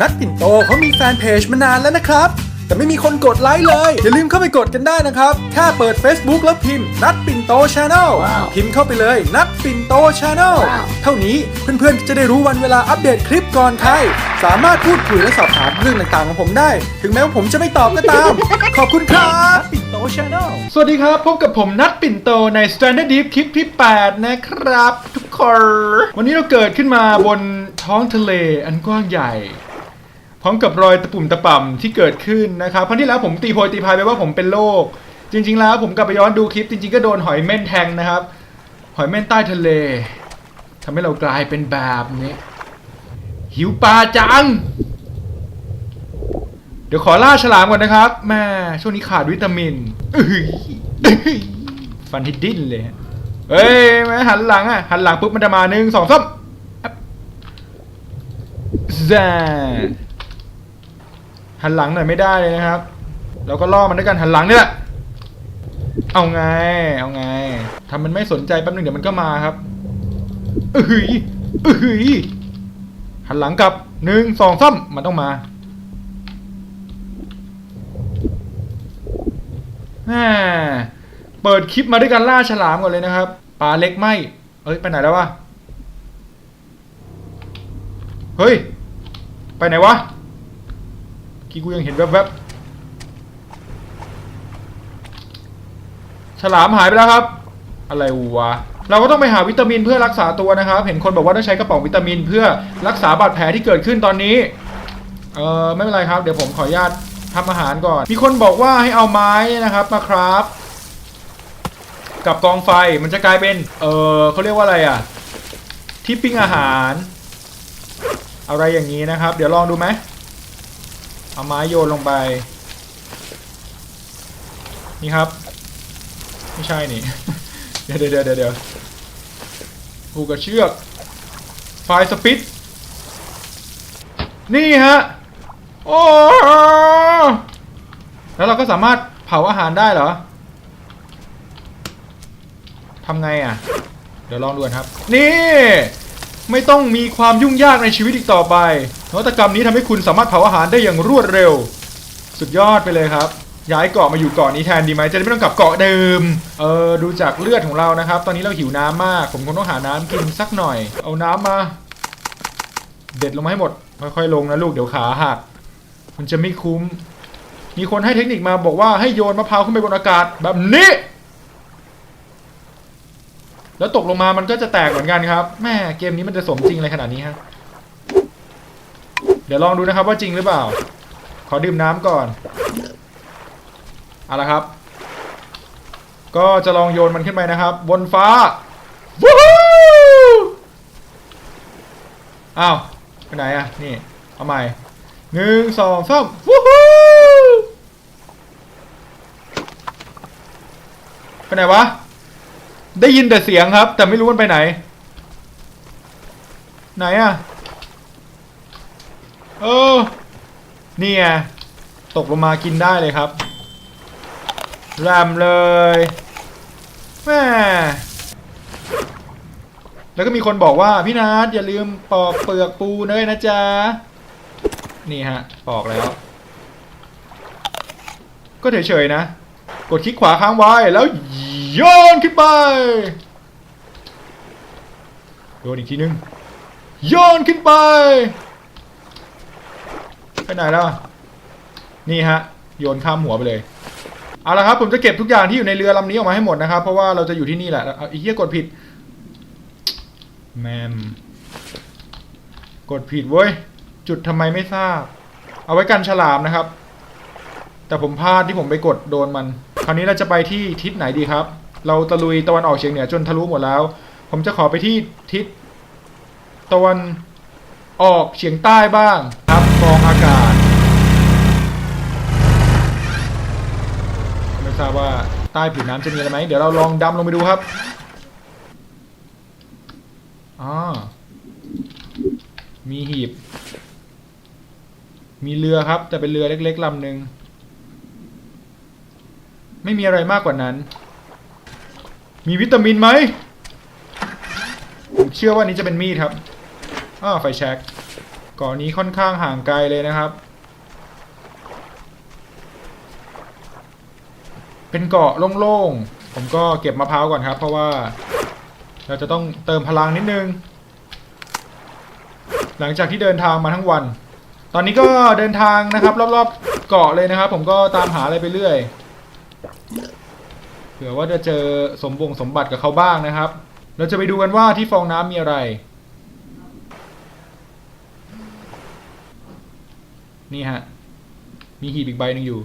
นัดปิ่นโตเขามีแฟนเพจมานานแล้วนะครับ แต่ไม่มีคนกดไลค์เลย อย่าลืมเข้าไปกดกันได้นะครับ แค่เปิด Facebook แล้วพิมพ์ นัดปิ่นโตชาแนลว้าวพิมพ์เข้าไปเลย นัดปิ่นโตชาแนลว้าวเท่านี้เพื่อนๆก็จะได้รู้วันเวลาอัปเดตคลิปก่อนใครสามารถพูดคุยและสอบถามเรื่องต่างๆของผมได้ ถึงแม้ว่าผมจะไม่ตอบก็ตาม ขอบคุณครับ ปิ่นโตชาแนลสวัสดีครับ พบกับผมนัดปิ่นโตใน Standard Deep คลิปที่ 8 นะครับ ทุกคน วันนี้เราเกิดขึ้นมาบนท้องทะเลอันกว้างใหญ่ พร้อมกับรอยตะปุ่มตะป่ำที่เกิดขึ้นนะครับครั้งที่แล้วผมตีโพยตีพายไปว่าผมเป็นโรคจริง ๆ แล้วผมกลับไปย้อนดูคลิปจริง ๆ ก็โดนหอยเม่นแทงนะครับ หอยเม่นใต้ทะเลทำให้เรากลายเป็นแบบนี้ หิวปลาจัง เดี๋ยวขอล่าฉลามก่อนนะครับแม่ช่วงนี้ขาดวิตามินฟันทิดดิ้นเลยเฮ้ยแม่หันหลังอะหันหลังปุ๊บมันจะมาหนึ่งสองสามอัพแซ่ หันหลังหน่อยไม่ได้เลยนะครับ เราก็ล่อมันด้วยกันหันหลังนี่แหละ เอาไง เอาไงทำมันไม่สนใจแป๊บนึงเดี๋ยวมันก็มาครับอื้อหืออื้อหือหันหลังกลับหนึ่งสองสามมันต้องมาแม่เปิดคลิปมาด้วยกันล่าฉลามก่อนเลยนะครับปลาเล็กไหมเอ้ยไปไหนแล้ววะ เฮ้ย ไปไหนวะ กี้กูยังเห็นแวบๆ ฉลามหายไปแล้วครับ อะไรวะ เราก็ต้องไปหาวิตามินเพื่อรักษาตัวนะครับ เห็นคนบอกว่าต้องใช้กระป๋องวิตามิน เพื่อรักษาบาดแผลที่เกิดขึ้นตอนนี้ เออไม่เป็นไรครับ เดี๋ยวผมขออนุญาตทำอาหารก่อน มีคนบอกว่าให้เอาไม้นะครับมาครับ กับกองไฟมันจะกลายเป็น เออเขาเรียกว่าอะไรอะ ที่ปิ้งอาหาร อะไรอย่างนี้นะครับ เดี๋ยวลองดูไหม เอาไม้โยนลงไป นี่ครับ ไม่ใช่นี่ เดี๋ยวเดี๋ยวเดี๋ยวเดี๋ยวผูกกับเชือกไฟสปิดนี่ฮะ โอ้ แล้วเราก็สามารถเผาอาหารได้เหรอทำไงอะ เดี๋ยวลองดูนครับ นี่ ไม่ต้องมีความยุ่งยากในชีวิตอีกต่อไป นวัตกรรมนี้ทำให้คุณสามารถเผาอาหารได้อย่างรวดเร็ว สุดยอดไปเลยครับ ย้ายเกาะมาอยู่เกาะนี้แทนดีไหมจะได้ไม่ต้องกลับเกาะเดิม เออดูจากเลือดของเรานะครับ ตอนนี้เราหิวน้ำมาก ผมคงต้องหาน้ำกินสักหน่อย เอาน้ำมา เด็ดลงมาให้หมด ค่อยๆลงนะลูกเดี๋ยวขาหักมันจะไม่คุ้ม มีคนให้เทคนิคมาบอกว่าให้โยนมะพร้าวขึ้นไปบนอากาศแบบนี้แล้วตกลงมามันก็จะแตกเหมือนกันครับ แม่เกมนี้มันจะสมจริงอะไรขนาดนี้ฮะ ดี๋ยวลองดูนะครับว่าจริงหรือเปล่า ขอดื่มน้ำก่อนเอาละครับ ก็จะลองโยนมันขึ้นไปนะครับ บนฟ้าวู้ฮู้อ้าวไปไหนอะนี่เอาใหม่หนึ่งสองสามวู้ฮู้ไปไหนวะ ได้ยินแต่เสียงครับ แต่ไม่รู้มันไปไหน ไหนอะ เออนี่ไงตกลงมากินได้เลยครับแรมเลยแม่แล้วก็มีคนบอกว่าพี่นัทอย่าลืมปอกเปลือกปูเนยนะจ๊ะ นี่ฮะ ปอกแล้ว ก็เฉยๆนะ กดคลิกขวาค้างไว้แล้วโยนขึ้นไป โยนอีกทีนึง โยนขึ้นไป ไปไหนแล้ว นี่ฮะ โยนข้ามหัวไปเลย เอาละครับ ผมจะเก็บทุกอย่างที่อยู่ในเรือลำนี้ออกมาให้หมดนะครับ เพราะว่าเราจะอยู่ที่นี่แหละเอาไอ้เหี้ยกดผิด แมม กดผิดเว้ย จุดทำไมไม่ทราบ เอาไว้กันฉลามนะครับ แต่ผมพลาดที่ผมไปกดโดนมัน คราวนี้เราจะไปที่ทิศไหนดีครับ เราตะลุยตะวันออกเฉียงเหนือจนทะลุหมดแล้ว ผมจะขอไปที่ทิศตะวันออกเฉียงใต้บ้าง รับกรองอากาศ ไม่ทราบว่าใต้ผิวน้ำจะมีอะไรไหม เดี๋ยวเราลองดำลงไปดูครับอ๋อมีหีบ มีเรือครับ แต่เป็นเรือเล็กๆลำหนึ่งไม่มีอะไรมากกว่านั้น มีวิตามินไหมผมเชื่อว่านี้จะเป็นมีดครับอ้าไฟแช็ก เกาะนี้ค่อนข้างห่างไกลเลยนะครับ เป็นเกาะโล่งๆ ผมก็เก็บมะพร้าวก่อนครับ เพราะว่าเราจะต้องเติมพลังนิดนึง หลังจากที่เดินทางมาทั้งวัน ตอนนี้ก็เดินทางนะครับ รอบๆเกาะเลยนะครับ ผมก็ตามหาอะไรไปเรื่อย เผื่อว่าจะเจอสมบงสมบัติกับเขาบ้างนะครับ เราจะไปดูกันว่าที่ฟองน้ำมีอะไร นี่ฮะ มีหีบอีกใบหนึ่งอยู่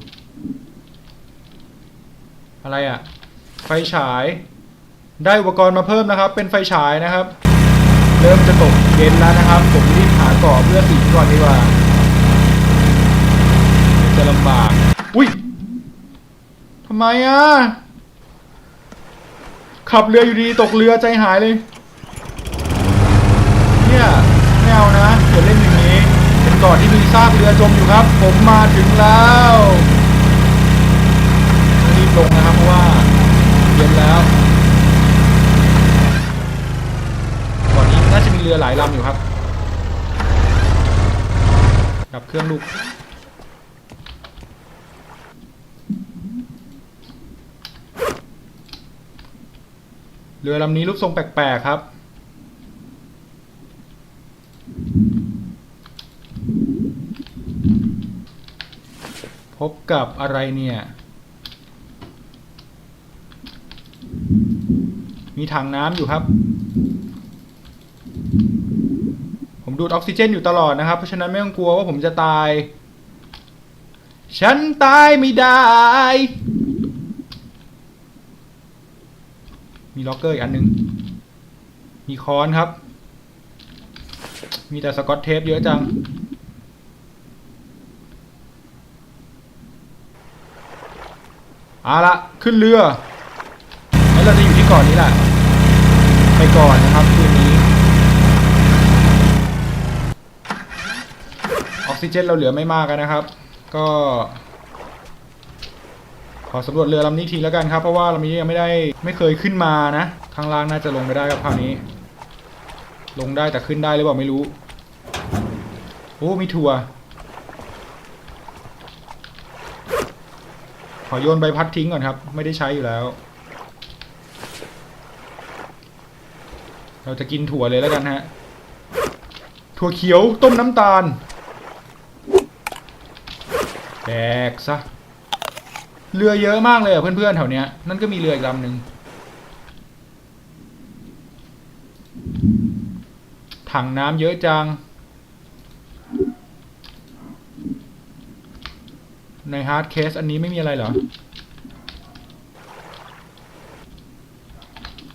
อะไรอะ่ะ ไฟฉาย ได้อุปกรณ์มาเพิ่มนะครับ เป็นไฟฉายนะครับ เริ่มจะตกเย็นแล้วนะครับ ผมรีบหากาะเพื่อสีก่อนดีกว่า จะลำบาก อุ้ยทำไมอะ ขับเรืออยู่ดีตกเรือใจหายเลย เนี่ย ไม่เอานะ เป็นที่มีซากเรือจมอยู่ครับ ผมมาถึงแล้วรีบลงนะครับเพราะว่าเย็นแล้วก่อนนี้น่าจะมีเรือหลายลำอยู่ครับ กับเครื่องลูกเรือลำนี้รูปทรงแปลกๆครับ พบกับอะไรเนี่ย มีถังน้ำอยู่ครับ ผมดูดออกซิเจนอยู่ตลอดนะครับ เพราะฉะนั้นไม่ต้องกลัวว่าผมจะตาย ฉันตายไม่ได้ มีล็อกเกอร์อีกอันหนึง มีค้อนครับ มีแต่สกอตเทปเยอะจัง เอาละขึ้นเรือ แล้วเราจะอยู่ที่เกาะนนี้แหละไปก่อนนะครับคืนนี้ ออกซิเจนเราเหลือไม่มากนะครับ ก็ ขอสำรวจเรือลำนี้ทีแล้วกันครับ เพราะว่าลำนี้ยังไม่ได้ไม่เคยขึ้นมานะ ข้างล่างน่าจะลงไปได้ครับคราวนี้ ลงได้แต่ขึ้นได้หรือเปล่าไม่รู้ โอ้มีทัวร์ อโยนใบพัดทิ้งก่อนครับ ไม่ได้ใช้อยู่แล้ว เราจะกินถั่วเลยแล้วกันฮะ ถั่วเขียวต้มน้ำตาลแดกซะ เรือเยอะมากเลยอะเพื่อนๆแถวเนี้ย นั่นก็มีเรืออีกลำหนึ่งถังน้ำเยอะจัง ในฮาร์ดเคสอันนี้ไม่มีอะไรเหรอ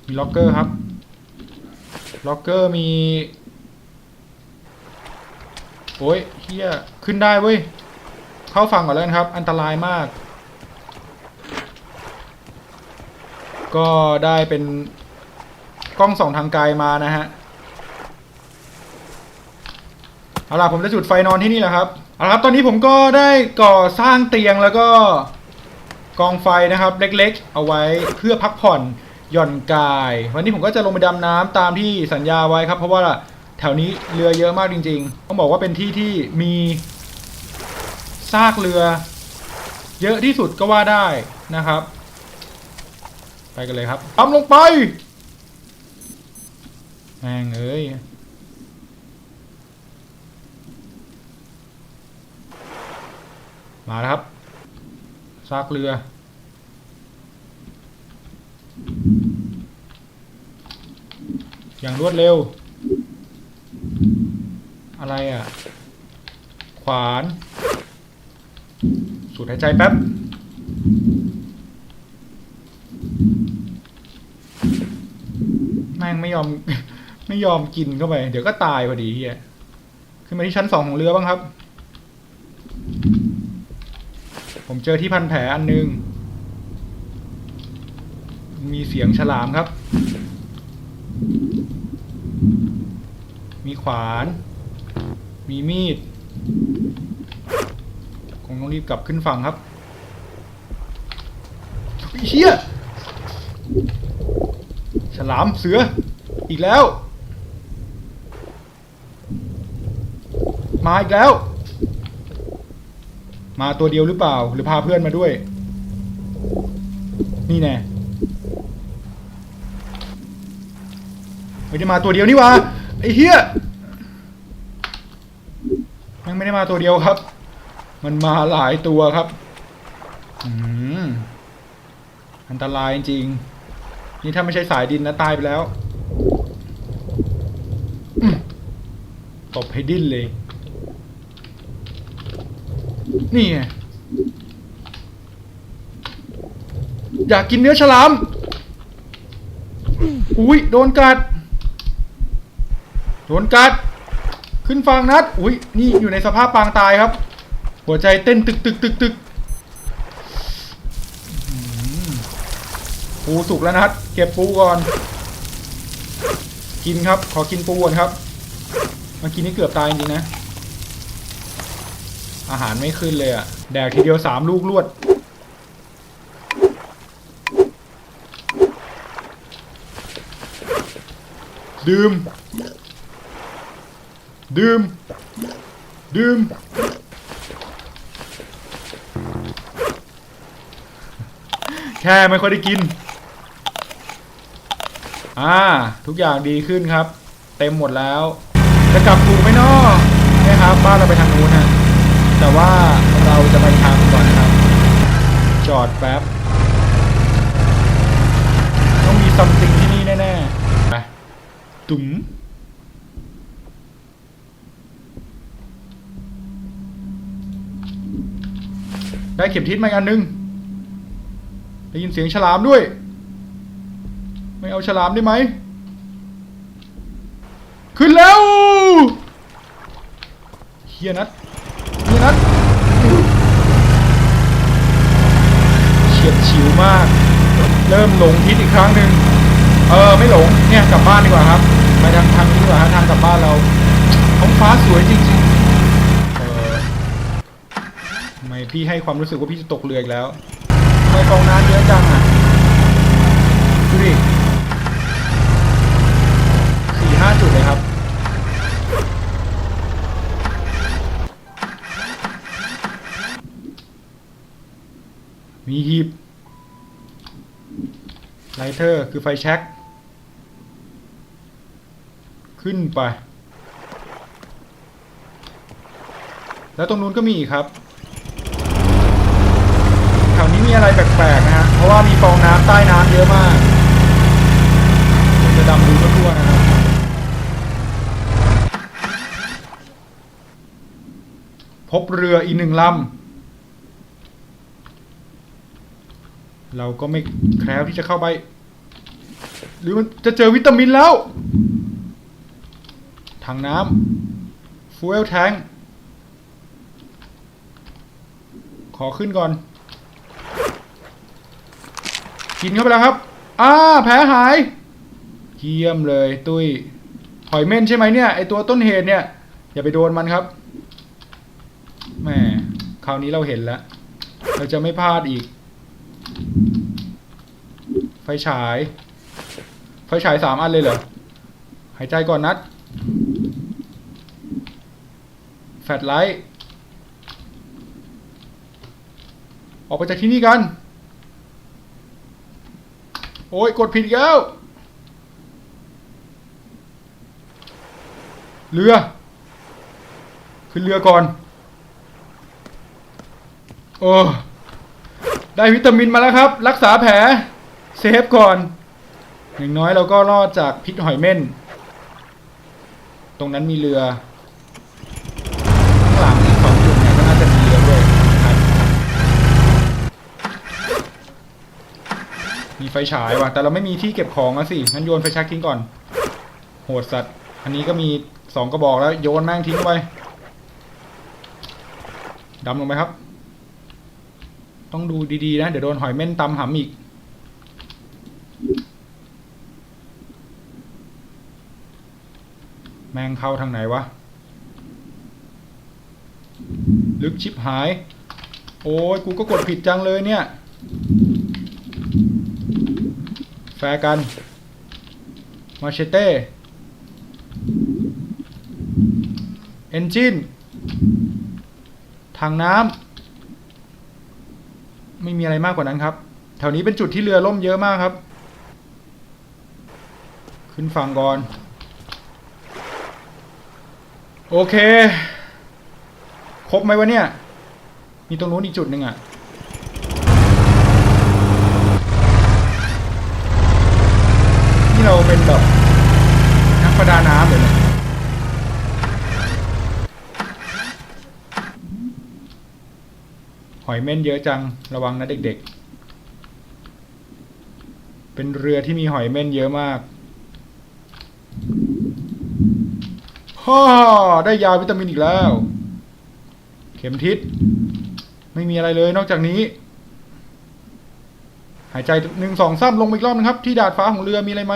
มีล็อกเกอร์ครับ ล็อกเกอร์มี โอ้ยเฮียขึ้นได้เว้ย เข้าฝั่งก่อนแล้วครับ อันตรายมาก ก็ได้เป็นกล้องส่องทางไกลมานะฮะ เอาล่ะผมจะจุดไฟนอนที่นี่แหละครับ เอาละครับตอนนี้ผมก็ได้ก่อสร้างเตียงแล้วก็กองไฟนะครับ เล็กๆ เอาไว้เพื่อพักผ่อนหย่อนกาย วันนี้ผมก็จะลงไปดำน้ำตามที่สัญญาไว้ครับ เพราะว่าแถวนี้เรือเยอะมากจริง ๆ ต้องบอกว่าเป็นที่ที่มีซากเรือ เยอะที่สุดก็ว่าได้นะครับ ไปกันเลยครับทำลงไปแม่งเอ้ย มาแล้วครับซากเรือ อย่างรวดเร็ว อะไรอะ ขวาน สูดหายใจแป๊บ แม่งไม่ยอม ไม่ยอมกินเข้าไป เดี๋ยวก็ตายพอดีเฮียขึ้นมาที่ชั้นสองของเรือบ้างครับ ผม เจอที่พันแผลอันหนึง มีเสียงฉลามครับ มีขวาน มีมีด คงต้องรีบกลับขึ้นฝั่งครับเฮียฉลามเสือ อีกแล้ว มาอีกแล้ว มาตัวเดียวหรือเปล่า หรือพาเพื่อนมาด้วย นี่แน่ไม่ได้มาตัวเดียวนี่วะไอ้เหี้ยมันไม่ได้มาตัวเดียวครับ มันมาหลายตัวครับอืมอันตรายจริงนี่ถ้าไม่ใช่สายดินนะตายไปแล้วตบให้ดิ้นเลย นี่ไงอยากกินเนื้อฉลาม อุ้ยโดนกัด โดนกัด ขึ้นฟังนัด อุ้ยนี่อยู่ในสภาพปางตายครับ หัวใจเต้นตึกตึกตึกตึกปูสุกแล้วนัด เก็บปูก่อน กินครับ ขอกินปูก่อนครับ เมื่อกี้นี่เกือบตายจริงนะ อาหารไม่ขึ้นเลยอะแดกทีเดียวสามลูกรวด ดื่ม ดื่ม ดื่ม แค่ไม่ค่อยได้กิน อ่า ทุกอย่างดีขึ้นครับ เต็มหมดแล้ว จะกลับถูกไหมเนาะเนี่ครับ บ้านเราไปทางนู้นฮะ แต่ว่าเราจะไปทางก่อนครับ จอดแป๊บ ต้องมีซัมติงที่นี่แน่ๆไปตุ๋มได้เข็มทิศมาอีกอันหนึง ได้ยินเสียงฉลามด้วย ไม่เอาฉลามได้ไหม ขึ้นแล้วเฮียนัด นัดเฉียดฉิวมาก เริ่มหลงทิศอีกครั้งหนึ่งเออไม่หลงเนี่ยกลับบ้านดีกว่าครับไปทางทางนี้ดีกว่าทางกลับบ้านเราท้องฟ้าสวยจริงๆเออทำไมพี่ให้ความรู้สึกว่าพี่จะตกเรืออีกแล้วทำไมฟองน้ำเยอะจังอะดูดิสี่ห้าจุดเลยครับ มีหีบไลเทอร์คือไฟแช็กขึ้นไป แล้วตรงนู้นก็มีอีกครับแถวนี้มีอะไรแปลกๆนะฮะ เพราะว่ามีฟองน้ำใต้น้ำเยอะมากผมจะดำดูทั่วๆนะครับพบเรืออีกหนึ่งลำ เราก็ไม่แคล้วที่จะเข้าไป หรือมันจะเจอวิตามินแล้วถังน้ำฟูเอลแทงขอขึ้นก่อน กินเข้าไปแล้วครับ อ่า แผลหาย เยี่ยมเลย ตุ้ย หอยเม่นใช่ไหมเนี่ย ไอตัวต้นเหตุเนี่ย อย่าไปโดนมันครับแหมคราวนี้เราเห็นแล้ว เราจะไม่พลาดอีก ไฟฉาย ไฟฉายสามอันเลยเหรอ หายใจก่อนนัด แฟลชไลท์ ออกไปจากที่นี่กัน โอ้ยกดผิดแล้ว เรือ ขึ้นเรือก่อน โอ้ ได้วิตามินมาแล้วครับ รักษาแผลเซฟก่อน อย่างน้อยเราก็รอดจากพิษหอยเม่น ตรงนั้นมีเรือข้างหลังอีกสองจุดเนี่ยก็น่าจะมีเรือด้วยครับมีไฟฉายว่ะ แต่เราไม่มีที่เก็บของอะสิงั้นโยนไฟแชักทิ้งก่อน โหดสัตว์ อันนี้ก็มีสองกระบอกแล้วโยนแม่งทิ้งไปดำลงไปครับ ต้องดูดีๆนะ เดี๋ยวโดนหอยเม่นตำหำอีก แมงเข้าทางไหนวะ ลึกชิบหาย โอ้ยกูก็กดผิดจังเลยเนี่ย แฟร์กัน มาเชเต้ เอนจินทางน้ำ ไม่มีอะไรมากกว่านั้นครับ แถวนี้เป็นจุดที่เรือล่มเยอะมากครับ ขึ้นฝั่งก่อน โอเค ครบไหมวะเนี่ย มีตรงนู้นอีกจุดหนึ่งอะนี่เราเป็นแบบนักประดาน้ำเลยนี่ย อยเม่นเยอะจังระวังนะเด็กๆ เป็นเรือที่มีหอยเม่นเยอะมากฮ่าได้ยาวิตามินอีกแล้ว เข็มทิศไม่มีอะไรเลยนอกจากนี้ หายใจหนึ่งสองสามลงอีกรอบนึงครับ ที่ดาดฟ้าของเรือมีอะไรไหม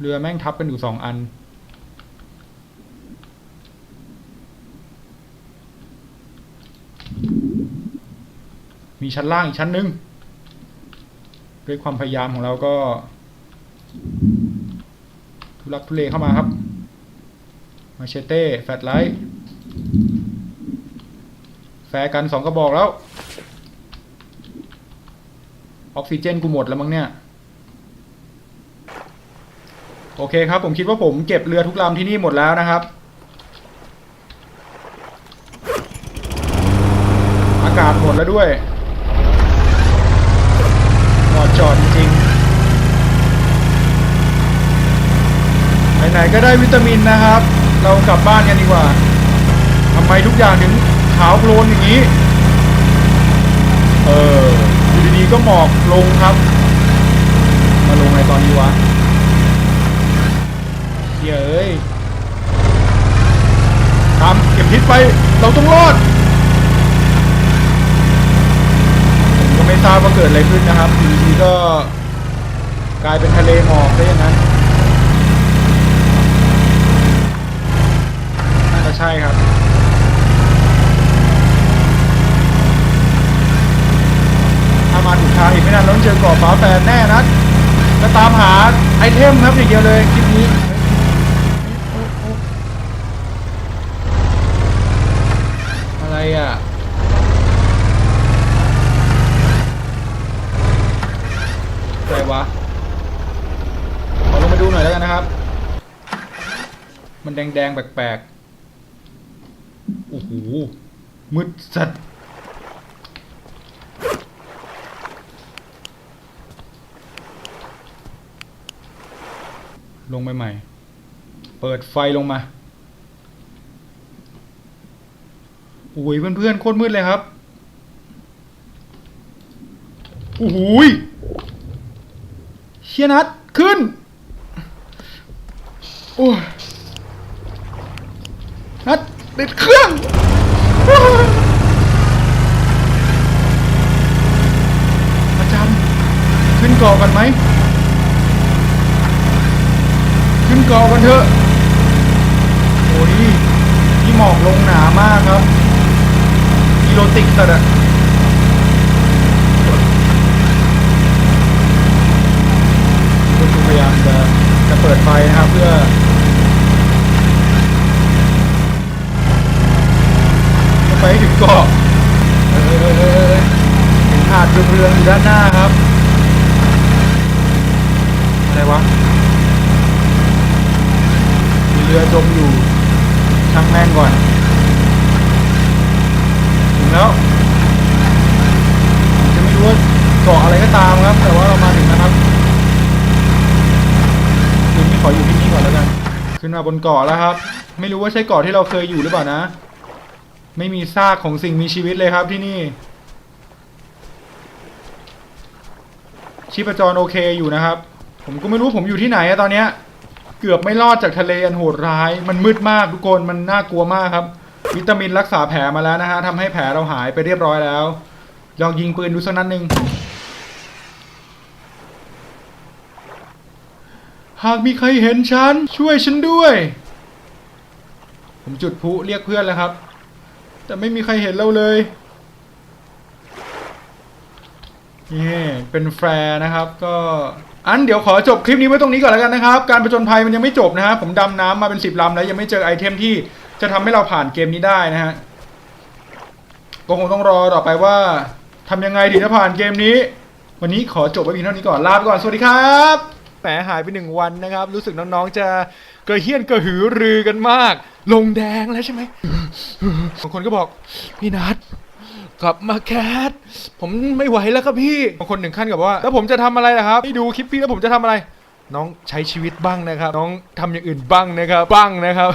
เรือแม่งทับกันอยู่สองอัน มีชั้นล่างอีกชั้นหนึ่งด้วยความพยายามของเราก็ ทุลักทุเลเข้ามาครับ มาเชเต้ แฟลชไลท์แฟร์กันสองกระบอกแล้ว ออกซิเจนกูหมดแล้วมั้งเนี่ย โอเคครับ ผมคิดว่าผมเก็บเรือทุกลำที่นี่หมดแล้วนะครับ อากาศหมดแล้วด้วยหมอดจอดจริงๆ ไหนๆก็ได้วิตามินนะครับ เรากลับบ้านกันดีกว่าทำไมทุกอย่างถึงขาวโพลนอย่างนี้ เอออยู่ดีๆก็หมอกลงครับ มาลงในตอนนี้วะเย้ยตามเก็บพิษไป เราต้องรอด ผมก็ไม่ทราบว่าเกิดอะไรขึ้นนะครับอยู่ดีๆก็กลายเป็นทะเลหมอกได้ย่างนั้น น่าจะ ใช่ครับ ถ้ามาถูกทางอีกไม่นานเราต้องเจอกาะฟ้าแฟนแน่นะจะตามหาไอเทมครับอย่างเดียวเลยคลิปนี้อะไรอะอะไรวะขอลงมาดูหน่อยแล้วกันนะครับ มันแดงๆแปลกๆ โอ้โหมืดสัตว์ลงไปใหม่ เปิดไฟลงมาโอ้ยเพื่อนๆโคตรมืดเลยครับโอ้โหยเชียนัดขึ้น โอ้ย นัดเด็ดเครื่องอาจาขึ้นเกาะกันไหม ขึ้นเกาะกันเถอะโอ้ยที่หมอกลงหนามากครับอีโรติกสัตว์อะก็คือพยายามจะจะเปิดไฟนะครับเพื่อ จะไปให้ถึงเกาะเออเออเออเออเห็นหาดเรืองๆอยู่ด้านหน้าครับ อะไรวะ มีเรือจมอยู่ ช่างแม่งก่อน ถึงแล้ว จะไม่รู้ว่าเกาะอะไรก็ตามครับ แต่ว่าเรามาถึงนะครับคืนนี้ขออยู่ที่นี่ก่อนแล้วกัน ขึ้นมาบนเกาะแล้วครับ ไม่รู้ว่าใช่เกาะที่เราเคยอยู่หรือเปล่านะ ไม่มีซากของสิ่งมีชีวิตเลยครับที่นี่ ชีพจรโอเคอยู่นะครับ ผมก็ไม่รู้ผมอยู่ที่ไหนอะตอนเนี้ย เกือบไม่รอดจากทะเลอันโหดร้าย มันมืดมากทุกคนมันน่ากลัวมากครับ วิตามินรักษาแผลมาแล้วนะฮะทำให้แผลเราหายไปเรียบร้อยแล้วลองยิงปืนดูสักนัดหนึ่งหากมีใครเห็นฉัน ช่วยฉันด้วย ผมจุดพลุเรียกเพื่อนแล้วครับ แต่ไม่มีใครเห็นเราเลย นี่เป็นแฟร์นะครับก็อันเดี๋ยวขอจบคลิปนี้ไว้ตรงนี้ก่อนแล้วกันนะครับ การผจญภัยมันยังไม่จบนะฮะผมดำน้ำมาเป็นสิบลำแล้วยังไม่เจอไอเทมที่จะทำให้เราผ่านเกมนี้ได้นะฮะก็คงต้องรอต่อไปว่าทำยังไงถึงจะผ่านเกมนี้ วันนี้ขอจบไว้เพียงเท่านี้ก่อนลาไปก่อนสวัสดีครับแหมหายไปหนึ่งวันนะครับ รู้สึกน้องๆจะกระเฮี้ยนกระหือรือกันมาก ลงแดงแล้วใช่ไหมบางคนก็บอกพี่นัท กลับมาแคทผมไม่ไหวแล้วครับพี่บางคนถึงขั้นกับว่า แล้วผมจะทำอะไรล่ะครับให้ดูคลิปพี่แล้วผมจะทำอะไร น้องใช้ชีวิตบ้างนะครับ น้องทำอย่างอื่นบ้างนะครับบ้างนะครับ